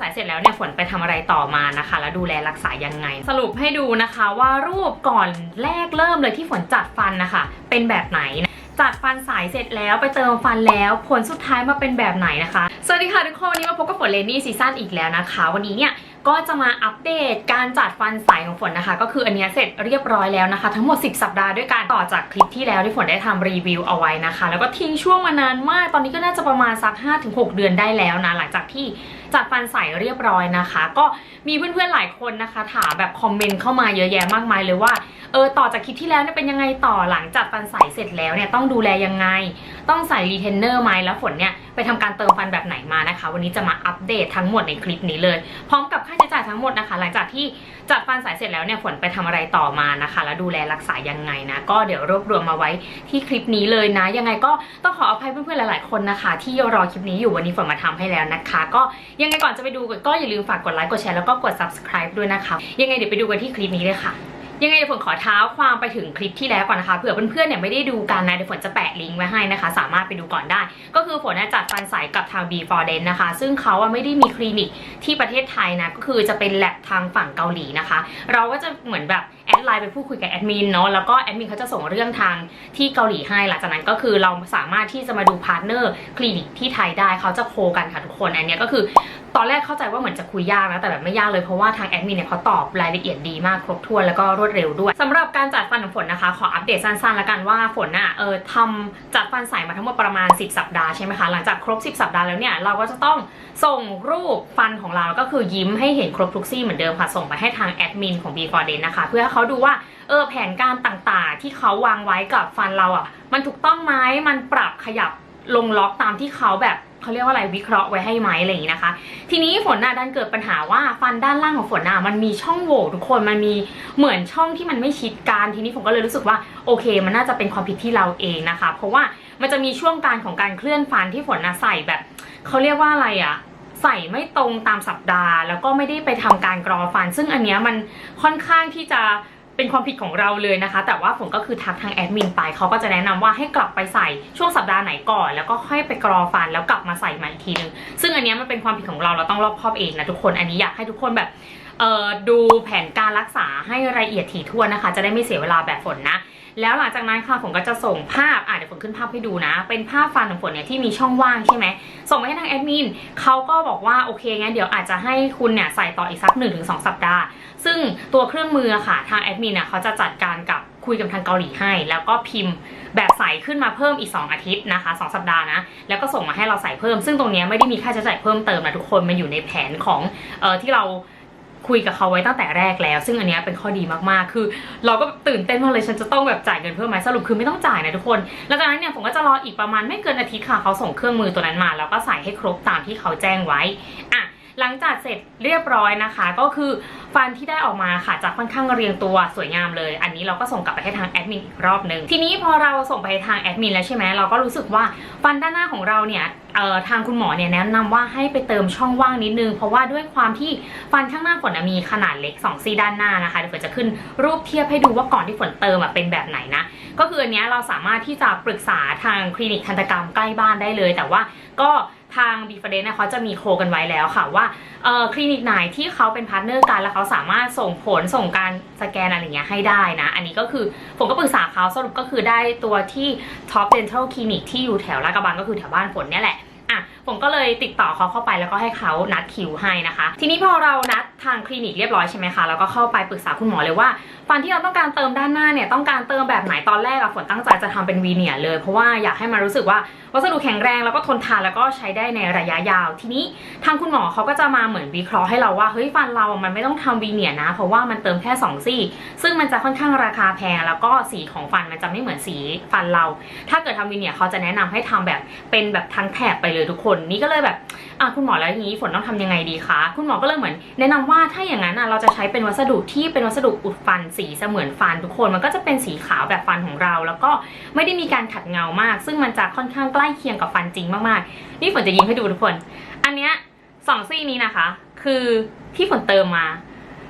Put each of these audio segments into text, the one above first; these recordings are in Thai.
สายเสร็จแล้วเนี่ยฝนไปทำอะไรต่อมานะคะ แล้วดูแลรักษายังไง สรุปให้ดูนะคะว่ารูปก่อนแรกเริ่มเลยที่ฝนจัดฟันนะคะ เป็นแบบไหนจัดฟันสายเสร็จแล้วไปเติมฟันแล้วผลสุดท้ายมาเป็นแบบไหนนะคะ สวัสดีค่ะทุกคนวันนี้มาพบกับฝนเลนนี่ซีซั่นอีกแล้วนะคะ วันนี้เนี่ยก็จะมาอัปเดตการจัดฟันสายของฝนนะคะ ก็คืออันเนี้ยเสร็จเรียบร้อยแล้วนะคะ ทั้งหมด 10 สัปดาห์ด้วยกันต่อจากคลิปที่แล้วที่ฝนได้ทำรีวิวเอาไว้นะคะ แล้วก็ทิ้งช่วงมานานมาก ตอนนี้ก็น่าจะประมาณสัก 5-6 เดือนได้แล้วนะหลังจากที่ จัดฟันใสเรียบร้อยนะคะ ก็มีเพื่อนๆหลายคนนะคะ ถามแบบคอมเมนต์เข้ามาเยอะแยะมากมายเลยว่าเออต่อจากคลิปที่แล้วเนี่ยเป็นยังไงต่อหลังจัดฟันใสเสร็จแล้วเนี่ยต้องดูแลยังไง ต้องใส่รีเทนเนอร์ไหมแล้วฝนเนี่ยไปทำการเติมฟันแบบไหนมานะคะ วันนี้จะมาอัปเดตทั้งหมดในคลิปนี้เลย พร้อมกับค่าใช้จ่ายทั้งหมดนะคะ หลังจากที่จัดฟันสายเสร็จแล้วเนี่ยฝนไปทำอะไรต่อมานะคะ แล้วดูแลรักษายังไงนะ ก็เดี๋ยวรวบรวมมาไว้ที่คลิปนี้เลยนะ ยังไงก็ต้องขออภัยเพื่อนๆหลาย ๆ คนนะคะ ที่รอคลิปนี้อยู่วันนี้ฝนมาทำให้แล้วนะคะ ก็ยังังไงก่อนจะไปดูก็อย่าลืมฝากกดไลค์กดแชร์แล้วก็กด subscribe ด้วยนะคะยังไงเดี๋ยวไปดูกันที่คลิปนี้เลยค่ะยังไงเดี๋ยวฝนขอเท้าความไปถึงคลิปที่แล้วก่อนนะคะเผื่อเพื่อนๆเนี่ยไม่ได้ดูกันนะเดี๋ยวฝนจะแปะลิงก์ไว้ให้นะคะ สามารถไปดูก่อนได้ ก็คือฝนจัดฟันใสกับทาง B for d e n นะคะ ซึ่งเขาไม่ได้มีคลินิกที่ประเทศไทยนะก็คือจะเป็นแลบทางฝั่งเกาหลีนะคะ เราก็จะเหมือนแบบแอดไลน์ไปพูดคุยกับแอดมินเนาะแล้วก็แอดมินเขาจะส่งเรื่องทางที่เกาหลีให้หลังจากนั้นก็คือเราสามารถที่จะมาดูพาร์ทเนอร์คลินิกที่ไทยได้เขาจะโคกันค่ะทุกคนอันนี้ก็คือ ตอนแรกเข้าใจว่าเหมือนจะคุยยากนะ แต่แบบไม่ยากเลยเพราะว่าทางแอดมินเนี่ยเขาตอบรายละเอียดดีมากครบถ้วนแล้วก็รวดเร็วด้วยสำหรับการจัดฟันของฝนนะคะ ขออัปเดตสั้นๆแล้วกันว่าฝนน่ะเออทำจัดฟันใสมาทั้งหมดประมาณ 10 สัปดาห์ใช่ไหมคะหลังจากครบ 10 สัปดาห์แล้วเนี่ยเราก็จะต้องส่งรูปฟันของเราก็คือยิ้มให้เห็นครบทุกซี่เหมือนเดิมค่ะส่งไปให้ทางแอดมินของ b 4 d a y นะคะเพื่อให้เขาดูว่าเออแผนการต่างๆ ที่เขาวางไว้กับฟันเราอะ มันถูกต้องไหมมันปรับขยับลงล็อกตามที่เขาแบบ เขาเรียกว่าอะไรวิเคราะห์ไว้ให้ไหมอะไรอย่างนี้นะคะ ทีนี้ฝนน่ะดันเกิดปัญหาว่าฟันด้านล่างของฝนน่ะมันมีช่องโหว่ทุกคนมันมีเหมือนช่องที่มันไม่ชิดกันทีนี้ผมก็เลยรู้สึกว่าโอเค มันน่าจะเป็นความผิดที่เราเองนะคะ เพราะว่ามันจะมีช่วงการของการเคลื่อนฟันที่ฝนน่ะใส่แบบเขาเรียกว่าอะไรอะใส่ไม่ตรงตามสัปดาห์ แล้วก็ไม่ได้ไปทำการกรอฟัน ซึ่งอันเนี้ยมันค่อนข้างที่จะ เป็นความผิดของเราเลยนะคะ แต่ว่าผมก็คือทักทางแอดมินไปเขาก็จะแนะนำว่าให้กลับไปใส่ช่วงสัปดาห์ไหนก่อน แล้วก็ค่อยไปกรอฟันแล้วกลับมาใส่ใหม่อีกทีนึงซึ่งอันนี้มันเป็นความผิดของเราเราต้องรอบคอบเองนะทุกคนอันนี้อยากให้ทุกคนแบบดูแผนการรักษาให้ละเอียดถี่ถ้วนนะคะ จะได้ไม่เสียเวลาแบบฝนนะแล้วหลังจากนั้นค่ะผมก็จะส่งภาพอะเดี๋ยวผมขึ้นภาพให้ดูนะ เป็นภาพฟันของฝนเนี่ยที่มีช่องว่างใช่ไหมส่งไปให้ทางแอดมินเขาก็บอกว่าโอเคงั้นเดี๋ยวอาจจะให้คุณเนี่ยใส่ต่ออีกสัก1นถึงสสัปดาห์ ซึ่งตัวเครื่องมือค่ะทางแอดมินเนี่ยเขาจะจัดการกับคุยกับทางเกาหลีให้ แล้วก็พิมพ์แบบใส่ขึ้นมาเพิ่มอีก 2 อาทิตย์นะคะ 2 สัปดาห์นะ แล้วก็ส่งมาให้เราใส่เพิ่ม ซึ่งตรงนี้ไม่ได้มีค่าใช้จ่ายเพิ่มเติมนะทุกคน มันอยู่ในแผนของเออที่เราคุยกับเขาไว้ตั้งแต่แรกแล้ว ซึ่งอันนี้เป็นข้อดีมากๆ คือ เราก็ตื่นเต้นมากเลยฉันจะต้องแบบจ่ายเงินเพิ่มไหมสรุปคือไม่ต้องจ่ายนะทุกคน แล้วจากนั้นเนี่ยผมก็จะรออีกประมาณไม่เกินอาทิตย์ค่ะเขาส่งเครื่องมือตัวนั้นมา แล้วก็ใส่ให้ครบตามที่เขาแจ้งไว้อะ หลังจากเสร็จเรียบร้อยนะคะ ก็คือฟันที่ได้ออกมาค่ะจะค่อนข้างเรียงตัวสวยงามเลย อันนี้เราก็ส่งกลับไปให้ทางแอดมินอีกรอบหนึ่งทีนี้พอเราส่งไปทางแอดมินแล้วใช่ไหมเราก็รู้สึกว่าฟันด้านหน้าของเราเนี่ยทางคุณหมอเนี่ยแนะนำว่าให้ไปเติมช่องว่างนิดนึง เพราะว่าด้วยความที่ฟันข้างหน้าฝนมีขนาดเล็ก2ซี่ด้านหน้านะคะเดี๋ยวฝนจะขึ้นรูปเทียบให้ดูว่าก่อนที่ฝนเติมอะเป็นแบบไหนนะก็คืออันนี้เราสามารถที่จะปรึกษาทางคลินิกทันตกรรมใกล้บ้านได้เลย แต่ว่าก็ ทางบีฟเดนเนี่ยเขาจะมีโคกันไว้แล้วค่ะว่าคลินิกไหนที่เขาเป็นพาร์ทเนอร์กันแล้วเขาสามารถส่งผลส่งการสแกนอะไรเงี้ยให้ได้นะ อันนี้ก็คือผมก็ปรึกษาเขาสรุปก็คือได้ตัวที่ Top Dental Clinic ที่อยู่แถวลาดกระบังก็คือแถวบ้านฝนเนี่ยแหละอะผมก็เลยติดต่อเขาเข้าไปแล้วก็ให้เขานัดคิวให้นะคะ ทีนี้พอเรานัด ทางคลินิกเรียบร้อยใช่ไหมคะแล้วก็เข้าไปปรึกษาคุณหมอเลยว่า ฟันที่เราต้องการเติมด้านหน้าเนี่ยต้องการเติมแบบไหนตอนแรกอะฝนตั้งใจจะทำเป็นวีเนียร์เลย เพราะว่าอยากให้มันรู้สึกว่าวัสดุแข็งแรงแล้วก็ทนทานแล้วก็ใช้ได้ในระยะยาว ทีนี้ทางคุณหมอเขาก็จะมาเหมือนวิเคราะห์ให้เราว่าเฮ้ยฟันเรามันไม่ต้องทำวีเนียร์นะ เพราะว่ามันเติมแค่สองซี่ซึ่งมันจะค่อนข้างราคาแพงแล้วก็สีของฟันมันจะไม่เหมือนสีฟันเรา ถ้าเกิดทำวีเนียร์เขาจะแนะนำให้ทำแบบเป็นแบบทั้งแถบไปเลยทุกคน นี่ก็เลยแบบอะคุณหมอแล้วอย่างนี้ฝนต้องทำยังไงดีคะคุณหมอก็เลยเหมือนแนะนำว่าถ้าอย่างนั้นอะเราจะใช้เป็นวัสดุที่เป็นวัสดุอุดฟันสีเสมือนฟันทุกคน มันก็จะเป็นสีขาวแบบฟันของเรา แล้วก็ไม่ได้มีการขัดเงามาก ซึ่งมันจะค่อนข้างใกล้เคียงกับฟันจริงมากๆ นี่ฝนจะยิ้มให้ดูทุกคน อันเนี้ยสองซี่นี้นะคะ คือที่ฝนเติมมา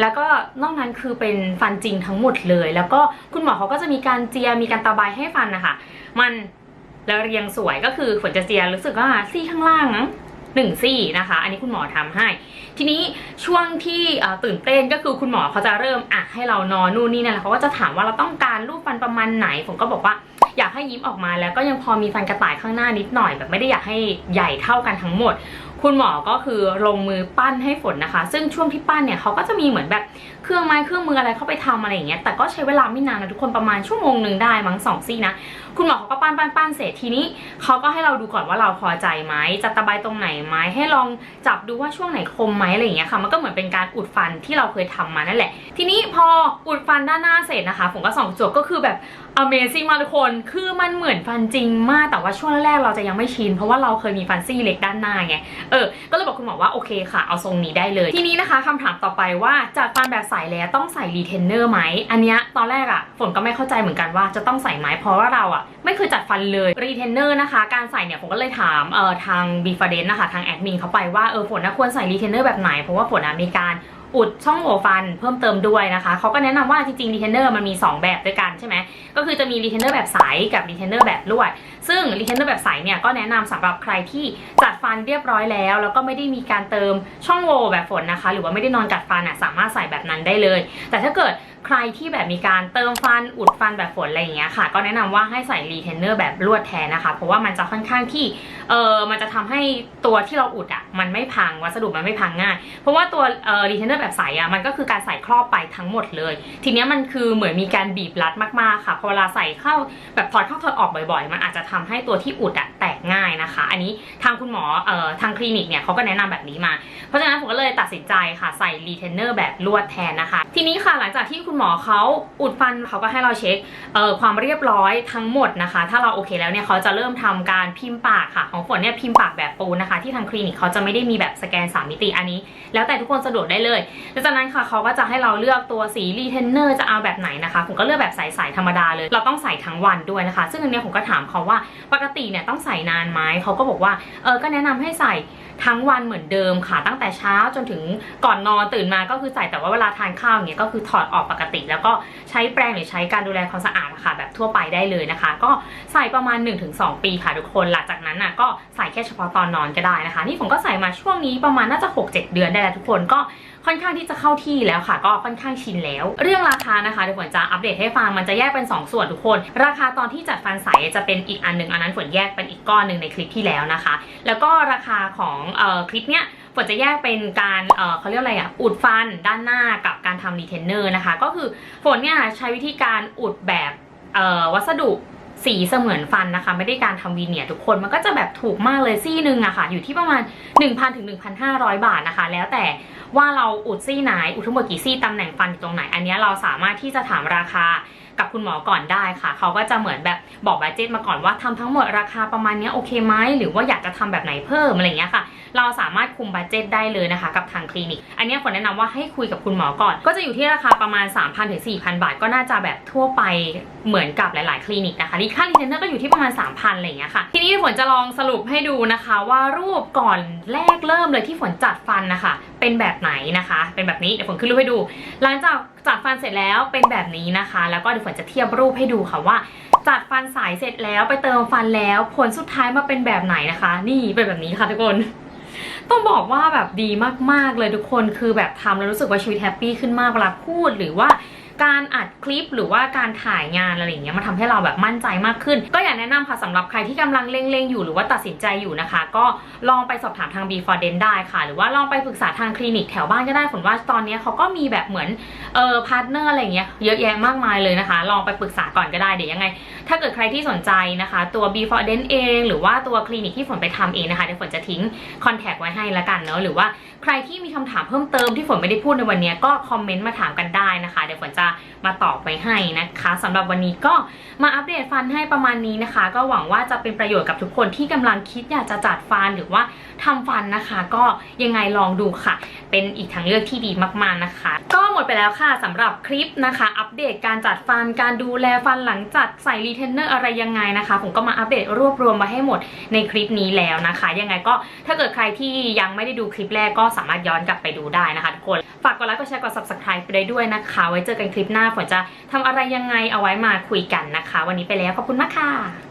แล้วก็นอกนั้นคือเป็นฟันจริงทั้งหมดเลย แล้วก็คุณหมอเขาก็จะมีการเจียมีการตะไบให้ฟันนะคะ มันแล้วเรียงสวยก็คือฝนจะเจียรู้สึกว่าซี่ข้างล่างนะ 1ซี่นะคะ อันนี้คุณหมอทำให้ ทีนี้ช่วงที่ตื่นเต้นก็คือคุณหมอเขาจะเริ่มอะให้เรานอนนู่นนี่นั่นแหละเขาก็จะถามว่าเราต้องการรูปฟันประมาณไหน ผมก็บอกว่าอยากให้ยิ้มออกมาแล้วก็ยังพอมีฟันกระต่ายข้างหน้านิดหน่อย แบบไม่ได้อยากให้ใหญ่เท่ากันทั้งหมด คุณหมอก็คือลงมือปั้นให้ฝนนะคะ ซึ่งช่วงที่ปั้นเนี่ยเขาก็จะมีเหมือนแบบ เครื่องไม้เครื่องมืออะไรเข้าไปทำอะไรอย่างเงี้ยแต่ก็ใช้เวลาไม่นานนะทุกคนประมาณชั่วโมงหนึ่งได้มั้งสองซี่นะคุณหมอเขาก็ปั้นปั้นปั้นเสร็จทีนี้เขาก็ให้เราดูก่อนว่าเราพอใจไหมจะตะไบตรงไหนไหมให้ลองจับดูว่าช่วงไหนคมไหมอะไรอย่างเงี้ยค่ะมันก็เหมือนเป็นการอุดฟันที่เราเคยทำมานั่นแหละ ทีนี้พออุดฟันด้านหน้าเสร็จนะคะผมก็ส่องจกก็คือแบบ Amazing มากทุกคน คือมันเหมือนฟันจริงมาก แต่ว่าช่วงแรกเราจะยังไม่ชิน เพราะว่าเราเคยมีฟันซี่เล็กด้านหน้าไง เออ ก็เลยบอกคุณหมอว่าโอเคค่ะ เอาทรงนี้ได้เลย ทีนี้นะคะคำถามต่อไปว่าจากฟันแบบสแล้วต้องใส่รีเทนเนอร์ไหมอันเนี้ยตอนแรกอะฝนก็ไม่เข้าใจเหมือนกันว่าจะต้องใส่ไหมเพราะว่าเราอะไม่เคยจัดฟันเลยรีเทนเนอร์นะคะ การใส่เนี่ยผมก็เลยถามเอ่อทางบีฟาเดนนะคะทางแอดมินเขาไปว่าเออฝนนะควรใส่รีเทนเนอร์แบบไหนเพราะว่าฝนอะมีการอุดช่องโหว่ฟันเพิ่มเติมด้วยนะคะ เขาก็แนะนำว่าจริงๆรีเทนเนอร์มันมี 2 แบบด้วยกันใช่ไหม ก็คือจะมีรีเทนเนอร์แบบใสกับรีเทนเนอร์แบบลวด ซึ่งรีเทนเนอร์แบบใสเนี่ยก็แนะนำสำหรับใครที่จัดฟันเรียบร้อยแล้ว แล้วก็ไม่ได้มีการเติมช่องโหว่แบบฝนนะคะ หรือว่าไม่ได้นอนกัดฟันอะสามารถใส่แบบนั้นได้เลย แต่ถ้าเกิด ใครที่แบบมีการเติมฟันอุดฟันแบบฝนอะไรอย่างเงี้ยค่ะ ก็แนะนำว่าให้ใส่รีเทนเนอร์แบบลวดแทนนะคะ เพราะว่ามันจะค่อนข้างที่เออมันจะทำให้ตัวที่เราอุดอะมันไม่พังวัสดุมันไม่พังง่าย เพราะว่าตัวเออรีเทนเนอร์แบบใสอะมันก็คือการใส่ครอบไปทั้งหมดเลย ทีเนี้ยมันคือเหมือนมีการบีบรัดมากๆค่ะพอเวลาใส่เข้าแบบถอดเข้าถอดออกบ่อยๆ มันอาจจะทำให้ตัวที่อุดอะแตกง่ายนะคะ อันนี้ทางคุณหมอเอ่อทางคลินิกเนี่ยเขาก็แนะนำแบบนี้มา เพราะฉะนั้นผมก็เลยตัดสินใจค่ะใส่รีเทนเนอร์แบบลวดแทนนะคะ ทีนี้ค่ะหลังจากที่คุณหมอเขาอุดฟันเขาก็ให้เราเช็คเอ่อความเรียบร้อยทั้งหมดนะคะ ถ้าเราโอเคแล้วเนี่ยเขาจะเริ่มทำการพิมพ์ปากค่ะ ของฝนเนี่ยพิมพ์ปากแบบปูนนะคะ ที่ทางคลินิกเขาจะไม่ได้มีแบบสแกน 3 มิติอันนี้ แล้วแต่ทุกคนสะดวกได้เลยแล้วจากนั้นค่ะเขาก็จะให้เราเลือกตัวสีรีเทนเนอร์จะเอาแบบไหนนะคะผมก็เลือกแบบใสๆธรรมดาเลย เราต้องใส่ทั้งวันด้วยนะคะ ซึ่งอันนี้ผมก็ถามเขาว่าปกติเนี่ยต้องใส่นานไหมเขาก็บอกว่าเออก็แนะนำให้ใส่ทั้งวันเหมือนเดิมค่ะตั้งแต่เช้าจนถึงก่อนนอนตื่นมาก็คือใส่แต่ว่าเวลาทานข้าวอย่างเงี้ยก็คือถอดออกปกติ แล้วก็ใช้แปรงหรือใช้การดูแลความสะอาดะค่ะแบบทั่วไปได้เลยนะคะ ก็ใส่ประมาณ 1-2 ปีค่ะทุกคนหลังจากนั้นน่ะก็ใส่แค่เฉพาะตอนนอนก็ได้นะคะ นี่ผมก็ใส่มาช่วงนี้ประมาณน่าจะ 6-7 เดือนได้แล้วทุกคนก็ค่อนข้างที่จะเข้าที่แล้วค่ะ ก็ค่อนข้างชินแล้ว เรื่องราคานะคะเดี๋ยวฝนจะอัปเดตให้ฟังมันจะแยกเป็น 2 ส่วนทุกคน ราคาตอนที่จัดฟันใสจะเป็นอีกอันหนึ่งอันนั้นฝนแยกเป็นอีกก้อนหนึ่งในคลิปที่แล้วนะคะ แล้วก็ราคาของเอ่อคลิปเนี้ย ฝนจะแยกเป็นการเเขาเรียกอะไรอะอุดฟันด้านหน้ากับการทำรีเทนเนอร์นะคะ ก็คือฝนเนี่ยใช้วิธีการอุดแบบวัสดุสีเสมือนฟันนะคะ ไม่ได้การทำวีเนียทุกคนมันก็จะแบบถูกมากเลยซี่หนึ่งอะค่ะ อยู่ที่ประมาณ 1,000ถึง1,500 บาทนะคะ แล้วแต่ว่าเราอุดซี่ไหน อุดทั้งหมดกี่ซี่ตำแหน่งฟันอยู่ตรงไหน อันนี้เราสามารถที่จะถามราคา กับคุณหมอก่อนได้ค่ะ เขาก็จะเหมือนแบบบอกบัจเจตมาก่อนว่าทำทั้งหมดราคาประมาณนี้โอเคไหมหรือว่าอยากจะทำแบบไหนเพิ่มอะไรเงี้ยค่ะ เราสามารถคุมบัตเจตได้เลยนะคะ กับทางคลินิก อันนี้ฝนแนะนำว่าให้คุยกับคุณหมอก่อน ก็จะอยู่ที่ราคาประมาณ 3,000ถึง4,000 บาท ก็น่าจะแบบทั่วไปเหมือนกับหลาย ๆ คลินิกนะคะนี่ค่ารีเทนเนอร์ก็อยู่ที่ประมาณ 3,000อะไรเงี้ยค่ะ ทีนี้ฝนจะลองสรุปให้ดูนะคะ ว่ารูปก่อนแรกเริ่มเลยที่ฝนจัดฟันนะคะเป็นแบบไหนนะคะ เป็นแบบนี้เดี๋ยวฝนขึ้นรูปให้ดู หลังจากจัดฟันเสร็จแล้วเป็นแบบนี้นะคะ แล้วก็เดี๋ยวฝนจะเทียบรูปให้ดูค่ะว่าจัดฟันสายเสร็จแล้วไปเติมฟันแล้วผลสุดท้ายมาเป็นแบบไหนนะคะ นี่เป็นแบบนี้ค่ะทุกคนต้องบอกว่าแบบดีมากๆเลยทุกคนคือแบบทำแล้วรู้สึกว่าชีวิตแฮปปี้ขึ้นมากเวลาพูดหรือว่า การอัดคลิปหรือว่าการถ่ายงานอะไรอย่างเงี้ยมันทำให้เราแบบมั่นใจมากขึ้น ก็อยากแนะนำค่ะสำหรับใครที่กำลังเล็งๆอยู่หรือว่าตัดสินใจอยู่นะคะ ก็ลองไปสอบถามทาง Before Den ได้ค่ะ หรือว่าลองไปปรึกษาทางคลินิกแถวบ้านก็ได้ผลว่าตอนนี้เขาก็มีแบบเหมือนเออพาร์ทเนอร์อะไรเงี้ยเยอะแยะมากมายเลยนะคะ ลองไปปรึกษาก่อนก็ได้เดี๋ยวยังไง ถ้าเกิดใครที่สนใจนะคะ ตัว Before Den เอง หรือว่าตัวคลินิกที่ฝนไปทำเองนะคะเดี๋ยวฝนจะทิ้งคอนแทคไว้ให้ละกันเนาะหรือว่าใครที่มีคำถามเพิ่มเติมที่ฝนไม่ได้พูดในวันนี้ก็คอมเมนต์มาถามกันได้นะคะเดี๋ยวฝนจะมาตอบไว้ให้นะคะสำหรับวันนี้ก็มาอัปเดตฟันให้ประมาณนี้นะคะ ก็หวังว่าจะเป็นประโยชน์กับทุกคนที่กำลังคิดอยากจะจัดฟันหรือว่าทำฟันนะคะ ก็ยังไงลองดูค่ะ เป็นอีกทางเลือกที่ดีมากๆนะคะ ก็หมดไปแล้วค่ะสำหรับคลิปนะคะ อัปเดตการจัดฟันการดูแลฟันหลังจัดใส่รีเทนเนอร์อะไรยังไงนะคะ ผมก็มาอัปเดตรวบรวมมาให้หมดในคลิปนี้แล้วนะคะ ยังไงก็ถ้าเกิดใครที่ยังไม่ได้ดูคลิปแรกก็สามารถย้อนกลับไปดูได้นะคะทุกคนฝากกดไลค์กดแชร์กด subscribe ไปได้ด้วยนะคะ ไว้เจอกันคลิปหน้าฝนจะทำอะไรยังไงเอาไว้มาคุยกันนะคะ วันนี้ไปแล้วขอบคุณมากค่ะ